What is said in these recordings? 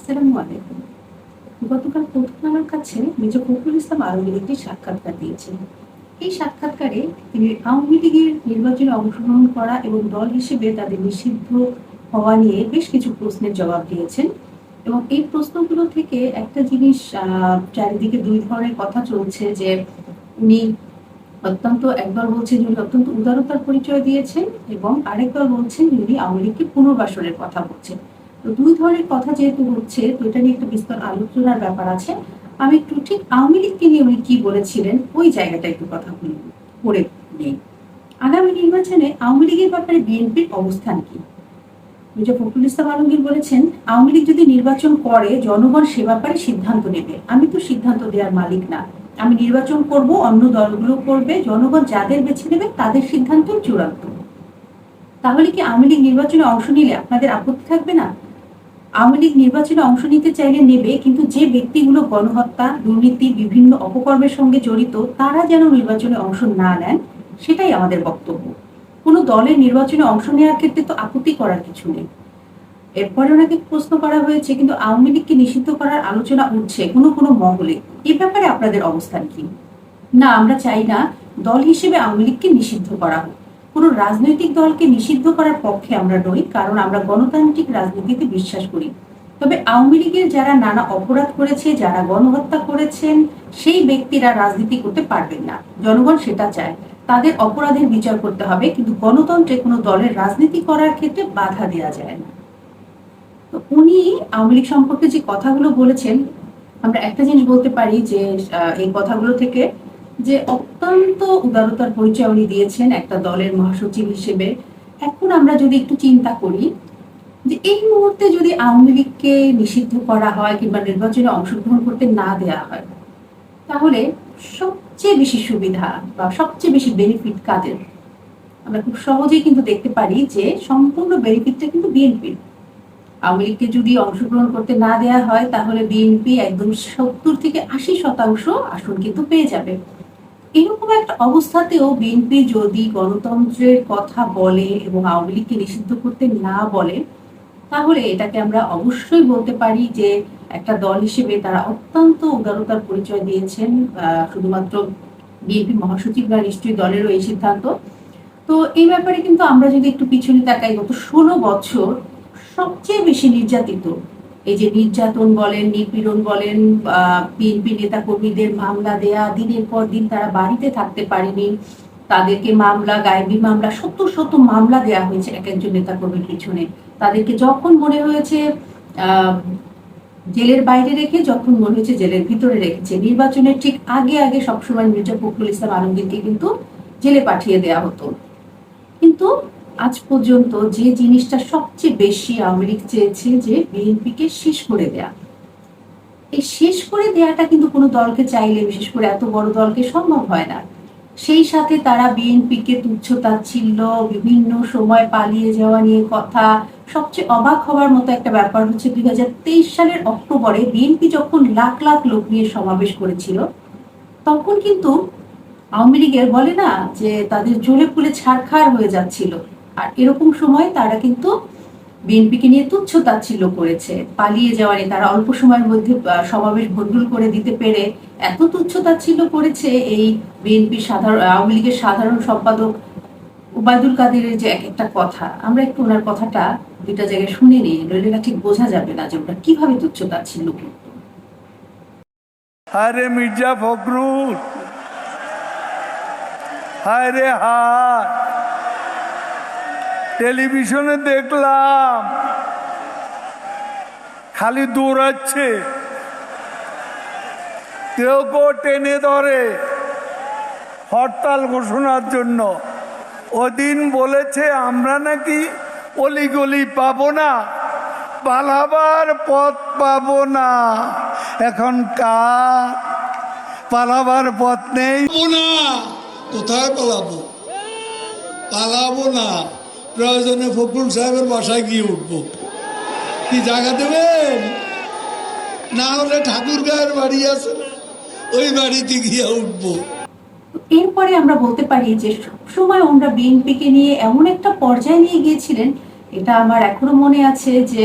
আসসালামু আলাইকুম। গতকাল প্রথম কাছে ফখরুল ইসলাম আলমগীর একটি সাক্ষাৎকার দিয়েছেন। এই সাক্ষাৎকারে তিনি আওয়ামী লীগের নির্বাচনে অংশগ্রহণ করা এবং দল হিসেবে তাদের নিষিদ্ধ হওয়া নিয়ে বেশ কিছু প্রশ্নের জবাব দিয়েছেন এবং এই প্রশ্নগুলো থেকে একটা জিনিস চারিদিকে দুই ধরনের কথা চলছে যে উনি অত্যন্ত, একবার বলছেন উনি অত্যন্ত উদারতার পরিচয় দিয়েছেন এবং আরেকবার বলছেন উনি আওয়ামী লীগকে পুনর্বাসনের কথা বলছেন। তো দুই ধরনের কথা যেহেতু হচ্ছে এটা নিয়ে একটা বিস্তর আলোচনার ব্যাপার আছে। আমি একটু ঠিক আওয়ামী লীগকে নিয়ে উনি কি বলেছিলেন, ওই জায়গাটা একটু কথা বলি, পড়ে নেই। আগামী নির্বাচনে আওয়ামী লীগের ব্যাপারে বিএনপির অবস্থান কি? মির্জা ফখরুল ইসলাম আলমগীর বলেছেন, আওয়ামী লীগ যদি নির্বাচন করে, জনগণ সে ব্যাপারে সিদ্ধান্ত নেবে। আমি তো সিদ্ধান্ত দেওয়ার মালিক না। আমি নির্বাচন করব, অন্য দলগুলো করবে, জনগণ যাদের বেছে নেবে তাদের সিদ্ধান্ত চূড়ান্ত। তাহলে কি আওয়ামী লীগ নির্বাচনে অংশ নিলে আপনাদের আপত্তি থাকবে না? আওয়ামী লীগ নির্বাচনে অংশ নিতে চাইলে নেবে, কিন্তু যে ব্যক্তিগুলো গণহত্যা, দুর্নীতি, বিভিন্ন অপকর্মের সঙ্গে জড়িত, তারা যেন নির্বাচনে অংশ না নেন, সেটাই আমাদের বক্তব্য। কোনো দলের নির্বাচনে অংশ নেওয়ার ক্ষেত্রে তো আপত্তি করার কিছু নেই। এরপরে ওনাকে প্রশ্ন করা হয়েছে, কিন্তু আওয়ামী লীগকে নিষিদ্ধ করার আলোচনা উঠছে কোনো কোনো মহলে। এ ব্যাপারে আপনাদের অবস্থান কি? না, আমরা চাই না দল হিসেবে আওয়ামী লীগকে নিষিদ্ধ করা হোক। কোনো রাজনৈতিক দলকে নিষিদ্ধ করার পক্ষে আমরা নই, কারণ আমরা গণতান্ত্রিক রাজনীতিতে বিশ্বাস করি। তবে আওয়ামী লীগের যারা নানা অপরাধ করেছে, যারা গণহত্যা করেছেন, সেই ব্যক্তিরা রাজনীতি করতে পারবেন না। জনগণ সেটা চায়। তাদের অপরাধের বিচার করতে হবে, কিন্তু গণতন্ত্রে কোনো দলের রাজনীতি করার ক্ষেত্রে বাধা দেওয়া যায় না। তো উনি আওয়ামী লীগ সম্পর্কে যে কথাগুলো বলেছেন, আমরা একটা জিনিস বলতে পারি যে এই কথাগুলো থেকে যে অত্যন্ত উদারতার পরিচয় উনি দিয়েছেন একটা দলের মহাসচিব হিসেবে। এখন আমরা যদি একটু চিন্তা করি যে এই মুহূর্তে যদি আওয়ামী লীগকে নিষিদ্ধ করা হয় কিংবা নির্বাচনে অংশগ্রহণ করতে না দেওয়া হয়, তাহলে সবচেয়ে বেশি সুবিধা বা সবচেয়ে বেশি বেনিফিট কাদের? আমরা খুব সহজেই কিন্তু দেখতে পারি যে সম্পূর্ণ বেনিফিটটা কিন্তু বিএনপির আওয়ামী লীগকে যদি অংশগ্রহণ করতে না দেওয়া হয়, তাহলে বিএনপি একদম সত্তর থেকে আশি শতাংশ আসন কিন্তু পেয়ে যাবে। এরকম একটা অবস্থাতেও বিএনপি যদি গণতন্ত্রের কথা বলে এবং আওয়ামী লীগকে নিষিদ্ধ করতে না বলে, তাহলে এটাকে আমরা অবশ্যই বলতে পারি যে একটা দল হিসেবে তারা অত্যন্ত উদারতার পরিচয় দিয়েছেন শুধুমাত্র বিএনপি মহাসচিবরা নিশ্চয়ই দলেরও এই সিদ্ধান্ত। তো এই ব্যাপারে কিন্তু আমরা যদি একটু পিছনে তাকাই, গত ষোলো বছর সবচেয়ে বেশি নির্যাতিত এই যে নির্যাতন বলেন, নিপীড়ন বলেন বিএনপি নেতা কর্মীদের মামলা দেয়া, দিনের পর দিন তারা বাড়িতে থাকতে পারেনি। তাদেরকে মামলা, গায়েবী মামলা শত শত মামলা দেয়া হয়েছে এক একজন নেতা কর্মীর পিছনে। তাদেরকে যখন মনে হয়েছে জেলের বাইরে রেখে, যখন মনে হয়েছে জেলের ভিতরে রেখেছে। নির্বাচনের ঠিক আগে আগে সবসময় মির্জা ফখরুল ইসলাম আলমগীরকে কিন্তু জেলে পাঠিয়ে দেওয়া হতো। কিন্তু আজ পর্যন্ত যে জিনিসটা সবচেয়ে বেশি আওয়ামী লীগ চেয়েছে যে বিএনপিকে শেষ করে দেয়া। এই শেষ করে দেয়াটা কিন্তু কোনো দলকে চাইলে, বিশেষ করে এত বড় দলকে সম্ভব হয় না। সেই সাথে তারা বিএনপিকে তুচ্ছ তাচ্ছিল্য, বিভিন্ন সময় পালিয়ে যাওয়া নিয়ে কথা, সবচেয়ে অবাক হওয়ার মতো একটা ব্যাপার হচ্ছে দুই হাজার তেইশ সালের অক্টোবরে বিএনপি যখন লাখ লাখ লোক নিয়ে সমাবেশ করেছিল, তখন কিন্তু আওয়ামী লীগের বলে না যে তাদের জ্বলে পুলে ছাড়খাড় হয়ে যাচ্ছিল। আর এরকম সময় তারা কিন্তু বিএনপিকে নিয়ে তুচ্ছ তাচ্ছিল্য করেছে। পালিয়ে যাওয়া নিয়ে তারা অল্প সময়ের মধ্যে সমাবেশ ভণ্ডুল করে দিতে পেরে এত তুচ্ছ তাচ্ছিল্য করেছে এই বিএনপি সাধারণ, আওয়ামী লীগের সাধারণ সম্পাদক ওবায়দুল কাদেরের যে এক একটা কথা। আমরা একটু ওনার কথাটা দুইটা জায়গায় শুনে নিই, নইলে ঠিক বোঝা যাবে না যে ওটা কীভাবে তুচ্ছ তাচ্ছিল্য করতো। হায় মির্জা ফখরুল হায় রে হায়। টেলিভিশনে দেখলাম। খালি দৌড়াচ্ছে। কেউ কেউ টেনে ধরে হরতাল ঘোষণার জন্য। ওদিন বলেছে, আমরা নাকি অলিগলি পাবো না, পালাবার পথ পাবো না। এখন কার? পালাবার পথ নেই। না, কোথায় পালাবো? পালাবো না। প্রয়োজনে ফখরুল সাহেবের বাসায় গিয়ে উঠবো। কি জায়গা দেবেন? না হলে ঠাকুর গায়ের বাড়ি আছে ওই বাড়িতে গিয়ে উঠবো। এরপরে আমরা বলতে পারি যে সবসময় ওনারা বিএনপিকে নিয়ে এমন একটা পর্যায়ে নিয়ে গিয়েছিলেন, এটা আমার এখনও মনে আছে যে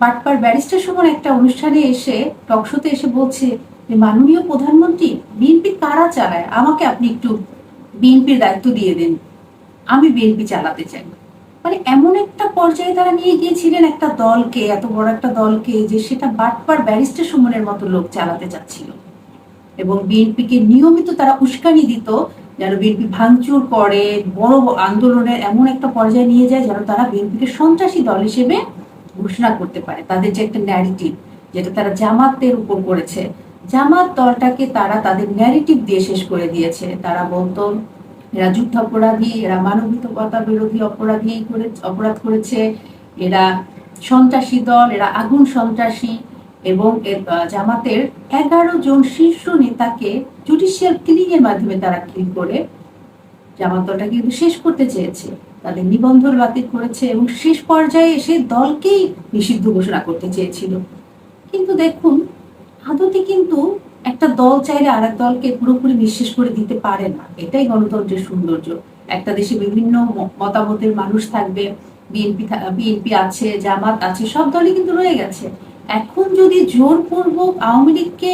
বাটপার ব্যারিস্টার সুমন একটা অনুষ্ঠানে এসে টকশোতে এসে বলছে যে, মাননীয় প্রধানমন্ত্রী, বিএনপি কারা চালায়? আমাকে আপনি একটু বিএনপির দায়িত্ব দিয়ে দেন। আমি বিএনপি চালাতে চাই। মানে এমন একটা পর্যায়ে তারা নিয়ে গিয়েছিলেন একটা দলকে, এত বড় একটা দলকে যে সেটা বাটপার ব্যারিস্টার সুমনের মতো লোক চালাতে চাচ্ছিল। এবং বিএনপিকে নিয়মিত তারা উস্কানি দিত যেন বিএনপি ভাঙচুর করে, বড় আন্দোলনের এমন একটা পর্যায়ে নিয়ে যায় যেন তারা বিএনপিকে সন্ত্রাসী দল হিসেবে ঘোষণা করতে পারে। তাদের যে একটা ন্যারেটিভ যেটা তারা জামাতের উপর করেছে। জামাত দলটাকে তারা তাদের ন্যারেটিভ দিয়ে শেষ করে দিয়েছে। তারা বলতো এরা যুদ্ধাপরাধী এরা মানবিকতা বিরোধী অপরাধী করে, অপরাধ করেছে, এরা সন্ত্রাসী দল, এরা আগুন সন্ত্রাসী এবং জামাতের এগারো জন শীর্ষ নেতাকে জুডিশিয়াল কিলিং এর মাধ্যমে তারা কিল করে। জামাত দলটা কিন্তু শেষ করতে চেয়েছে, তাদের নিবন্ধন বাতিল করেছে এবং শেষ পর্যায়ে এসে দলকেই নিষিদ্ধ ঘোষণা করতে চেয়েছিল। কিন্তু দেখুন, আদতে কিন্তু একটা দল চাইলে আরেক দলকে পুরোপুরি নিঃশেষ করে দিতে পারে না। এটাই গণতন্ত্রের সৌন্দর্য। একটা দেশে বিভিন্ন মতামতের মানুষ থাকবে, বিএনপি বিএনপি আছে, জামাত আছে, সব দলই কিন্তু রয়ে গেছে। এখন যদি জোরপূর্বক আওয়ামী লীগকে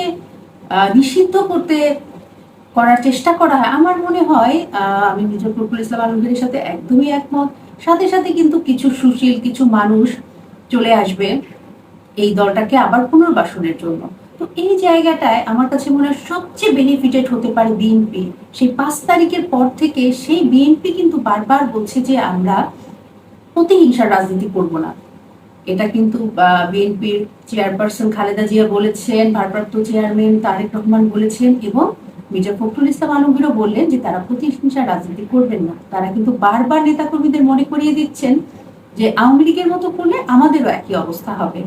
নিষিদ্ধ করতে করার চেষ্টা করা হয়, আমার মনে হয় আমি মির্জা ফখরুল ইসলাম আলমগীরের সাথে একদমই একমত। সাথে সাথে কিন্তু কিছু সুশীল, কিছু মানুষ চলে আসবে এই দলটাকে আবার পুনর্বাসনের জন্য। তো এই জায়গাটায় আমার কাছে মনে হয় সবচেয়ে বেনিফিটেড হতে পারে বিএনপি সেই পাঁচ তারিখের পর থেকে সেই বিএনপি কিন্তু বারবার বলছে যে আমরা প্রতিহিংসার রাজনীতি করব না। এটা কিন্তু বিএনপির চেয়ারপারসন খালেদা জিয়া বলেছেন, ভারপ্রাপ্ত চেয়ারম্যান তারেক রহমান বলেছেন এবং মির্জা ফখরুল ইসলাম আলমগীরও বললেন যে তারা প্রতিহিংসার রাজনীতি করবেন না। তারা কিন্তু বারবার নেতাকর্মীদের মনে করিয়ে দিচ্ছেন যে আওয়ামী লীগের মতো করলে আমাদেরও একই অবস্থা হবে।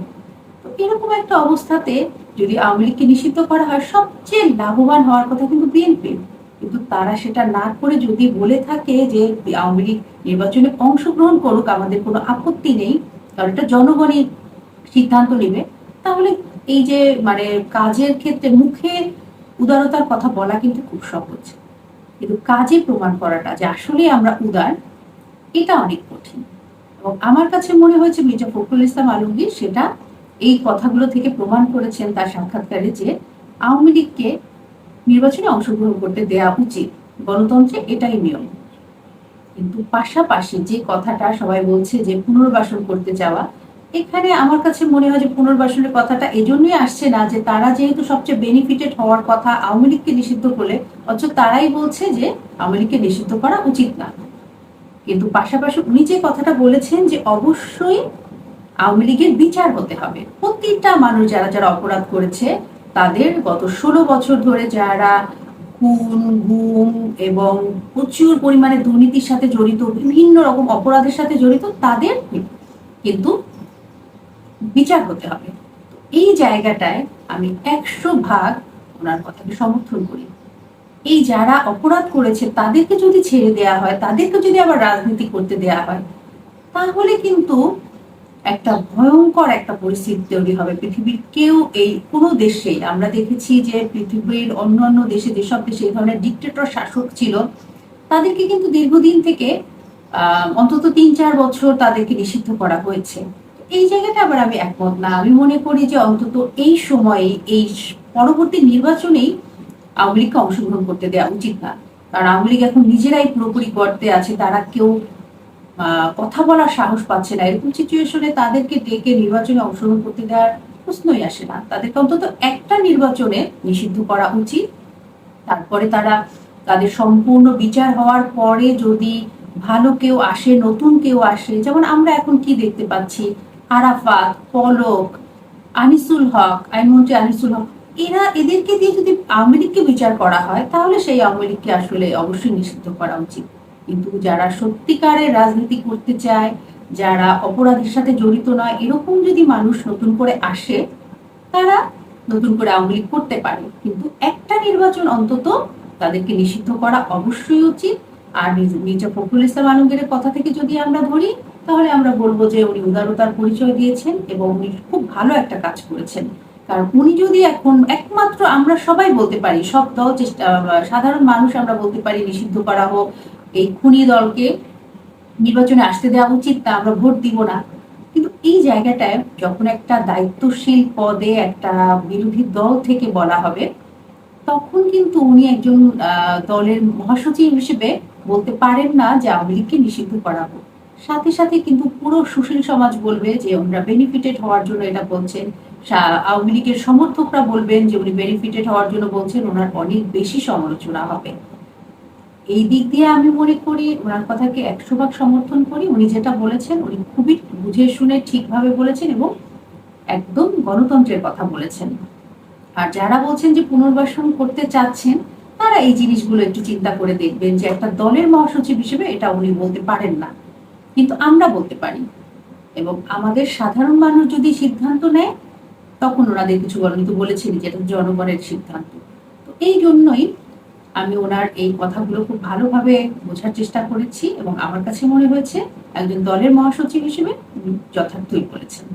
এরকম একটা অবস্থাতে যদি আওয়ামী লীগকে নিষিদ্ধ করা হয়, সবচেয়ে লাভবান হওয়ার কথা কিন্তু বিএনপি। কিন্তু তারা সেটা না করে যদি বলে থাকে যে আওয়ামী লীগ নির্বাচনে অংশগ্রহণ করুক, আমাদের কোনো আপত্তি নেই কারণ এটা জনগণই সিদ্ধান্ত নেবে। তাহলে এই যে মানে কাজের ক্ষেত্রে মুখে উদারতার কথা বলা কিন্তু খুব সহজ। কিন্তু কাজে প্রমাণ করাটা যে আসলে আমরা উদার, এটা অনেক কঠিন। এবং আমার কাছে মনে হয়েছে মির্জা ফখরুল ইসলাম আলমগীর সেটা এই কথাগুলো থেকে প্রমাণ করেছেন তার সাক্ষাৎকারে যে আওয়ামী লীগকে নির্বাচনে অংশগ্রহণ করতে দেয়া উচিত। গণতন্ত্রে এটাই নিয়ম। কিন্তু পাশাপাশি যে কথাটা সবাই বলছে যে পুনর্বাসন করতে যাওয়া এখানে আমার কাছে মনে হয় যে পুনর্বাসনের কথাটা এজন্যই আসছে না যে তারা যেহেতু সবচেয়ে বেনিফিটেড হওয়ার কথা আওয়ামী লীগকে নিষিদ্ধ করলে, অথচ তারাই বলছে যে আওয়ামী লীগকে নিষিদ্ধ করা উচিত না। কিন্তু পাশাপাশি উনি যে কথাটা বলেছেন যে অবশ্যই আওয়ামী লীগের বিচার হতে হবে। প্রতিটা মানুষ যারা যারা অপরাধ করেছে, তাদের গত ষোলো বছর ধরে যারা খুন, গুম এবং প্রচুর পরিমাণে দুর্নীতির সাথে জড়িত, বিভিন্ন রকম অপরাধের সাথে জড়িত, তাদের কিন্তু বিচার হতে হবে। এই জায়গাটায় আমি একশো ভাগ ওনার কথাকে সমর্থন করি। এই যারা অপরাধ করেছে, তাদেরকে যদি ছেড়ে দেয়া হয়, তাদেরকে যদি আবার রাজনীতি করতে দেয়া হয়, তাহলে কিন্তু একটা ভয়ঙ্কর একটা পরিস্থিতি তৈরি হবে। পৃথিবীর কেউ এই, কোনো দেশে আমরা দেখেছি যে পৃথিবীর অন্যান্য দেশে যেসব দেশে এই ধরনের ডিক্টেটর শাসক ছিল, তাদেরকে কিন্তু দীর্ঘদিন থেকে অন্তত তিন চার বছর তাদেরকে নিষিদ্ধ করা হয়েছে। এই জায়গাটা আবার আমি একমত না। আমি মনে করি যে অন্তত এই সময়ে, এই পরবর্তী নির্বাচনেই আওয়ামী লীগকে অংশগ্রহণ করতে দেওয়া উচিত না। কারণ আওয়ামী লীগ এখন নিজেরাই পুরোপুরি গর্তে আছে, তারা কেউ কথা বলার সাহস পাচ্ছে না। এরকম সিচুয়েশনে তাদেরকে ডেকে নির্বাচনে অংশগ্রহণ করতে দেওয়ার প্রশ্নই আসে না। তাদেরকে অন্তত একটা নির্বাচনে নিষিদ্ধ করা উচিত। তারপরে তারা তাদের সম্পূর্ণ বিচার হওয়ার পরে যদি ভালো কেউ আসে, নতুন কেউ আসে, যেমন আমরা এখন কি দেখতে পাচ্ছি? আরাফাত, পলক, আনিসুল হক, আইনমন্ত্রী আনিসুল হক, এরা এদেরকে দিয়ে যদি আওয়ামী লীগকে বিচার করা হয়, তাহলে সেই আওয়ামী লীগকে আসলে অবশ্যই নিষিদ্ধ করা উচিত। কিন্তু যারা সত্যিকারের রাজনীতি করতে চায়, যারা অপরাধের সাথে জড়িত নয়, এরকম যদি মানুষ নতুন করে আসে, তারা নতুন করে আওয়ামী লীগ করতে পারে। কিন্তু একটা নির্বাচন অন্তত তাদেরকে নিষিদ্ধ করা অবশ্যই উচিত। আর মির্জা- ফখরুল ইসলাম আলমগীরের কথা থেকে যদি আমরা ধরি, তাহলে আমরা বলব যে উনি উদারতার পরিচয় দিয়েছেন এবং উনি খুব ভালো একটা কাজ করেছেন। কারণ উনি যদি এখন একমাত্র আমরা সবাই বলতে পারি, সব দল চেষ্টা, সাধারণ মানুষ আমরা বলতে পারি নিষিদ্ধ করা হোক এই খুনি দলকে নির্বাচনে আসতে দেওয়া উচিত না আমরা ভোট দিব না। কিন্তু এই জায়গাটায় যখন একটা দায়িত্বশীল পদে একটা বিরোধী দল থেকে বলা হবে, তখন কিন্তু উনি একজন দলের মহাসচিব হিসেবে বলতে পারেন না যে আওয়ামী লীগকে নিষিদ্ধ করা হোক সাথে সাথে কিন্তু পুরো সুশীল সমাজ বলবে যে ওনারা বেনিফিটেড হওয়ার জন্য এটা বলছেন। আওয়ামী লীগের সমর্থকরা বলবেন যে উনি বেনিফিটেড হওয়ার জন্য বলছেন, ওনার অনেক বেশি সমালোচনা হবে। এই দিক দিয়ে আমি মনে করি ওনার কথাকে একশো ভাগ সমর্থন করি। উনি যেটা বলেছেন, উনি খুবই বুঝে শুনে ঠিকভাবে বলেছেন এবং একদম গণতন্ত্রের কথা বলেছেন। আর যারা বলছেন যে পুনর্বাসন করতে চাচ্ছেন, তারা এই জিনিসগুলো একটু চিন্তা করে দেখবেন যে একটা দলের মহাসচিব হিসেবে এটা উনি বলতে পারেন না। কিন্তু আমরা বলতে পারি। এবং আমাদের সাধারণ মানুষ যদি সিদ্ধান্ত নেয়, তখন ওনাদের কিছু বলেন। কিন্তু বলেছেন যে এটা জনগণের সিদ্ধান্ত। তো এই জন্যই আমি ওনার এই কথাগুলো খুব ভালোভাবে বোঝার চেষ্টা করেছি এবং আমার কাছে মনে হয়েছে একজন দলের মহাসচিব হিসেবে যথার্থই বলেছেন।